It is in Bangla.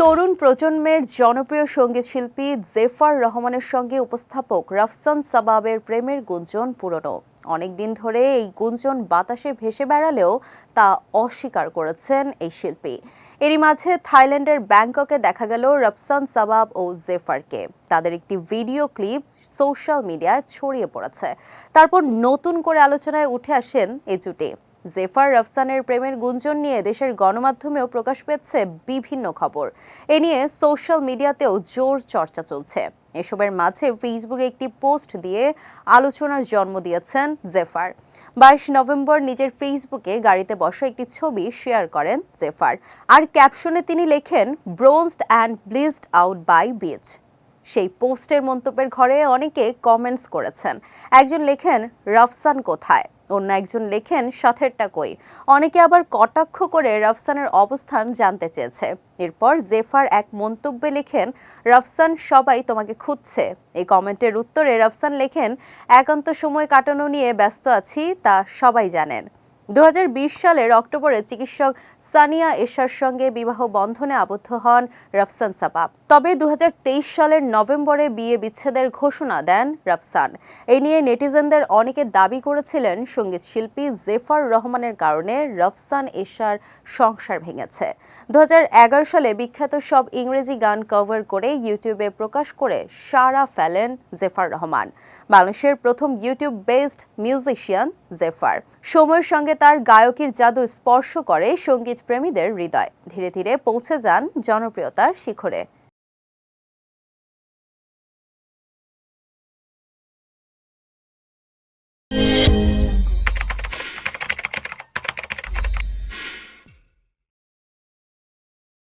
তরুণ প্রজন্মের জনপ্রিয় সংগীত শিল্পী জেফার রহমানের সঙ্গে উপস্থাপক রাফসান সাবাবের প্রেমের গুঞ্জন পুরনো। অনেকদিন ধরে এই গুঞ্জন বাতাসে ভেসে বেড়ালেও তা অস্বীকার করেছেন এই শিল্পী। এরই মাঝে থাইল্যান্ডের ব্যাংককে দেখা গেল রফসান সাবাব ও জেফারকে। তাদের একটি ভিডিও ক্লিপ সোশ্যাল মিডিয়ায় ছড়িয়ে পড়েছে। তারপর নতুন করে আলোচনায় উঠে আসেন এই জুটি। জেফার রফসানের প্রেমের গুঞ্জন নিয়ে দেশের গণমাধ্যমেও প্রকাশ পেয়েছে বিভিন্ন খবর। এ নিয়ে সোশ্যাল মিডিয়াতেও জোর চর্চা চলছে। এসবের মাঝে ফেসবুকে একটি পোস্ট দিয়ে আলোচনার জন্ম দিয়েছেন জেফার। বাইশ নভেম্বর নিজের ফেসবুকে গাড়িতে বসা একটি ছবি শেয়ার করেন জেফার। আর ক্যাপশনে তিনি লেখেন bronzed and blissed out by beach সেই পোস্টের মন্তব্যের ঘরে অনেকে কমেন্টস করেছেন। একজন লেখেন, রফসান কোথায়? অন্য একজন লেখেন সাথেরটা কই। অনেকে আবার কটাক্ষ করে রফসানের অবস্থান জানতে চেয়েছে। এরপর জেফার এক মন্তব্যে লেখেন, রফসান সবাই তোমাকে খুঁজছে। এই কমেন্টের উত্তরে রফসান লেখেন, একান্ত সময় কাটানো নিয়ে ব্যস্ত আছি, তা সবাই জানেন। দু হাজার বিশ সালের অক্টোবরে চিকিৎসক সানিয়া এশার সঙ্গে বিবাহ বন্ধনে আবদ্ধ হন রফসান সাবাব তবে দু সালের নভেম্বরে বিয়ে বিচ্ছেদের ঘোষণা দেন রফসান। এই নিয়ে নেটিজেনদের অনেকে দাবি করেছিলেন সংগীত শিল্পী জেফার রহমানের কারণে রফসান এশার সংসার ভেঙেছে। দু হাজার এগারো সালে বিখ্যাত সব ইংরেজি গান কভার করে ইউটিউবে প্রকাশ করে সারা ফেলেন জেফার রহমান। বাংলাদেশের প্রথম ইউটিউব বেসড মিউজিশিয়ান জেফার। সময়ের সঙ্গে তার গায়কীর জাদু স্পর্শ করে সংগীত প্রেমীদের হৃদয়। ধীরে ধীরে পৌঁছে যান জনপ্রিয়তার শিখরে।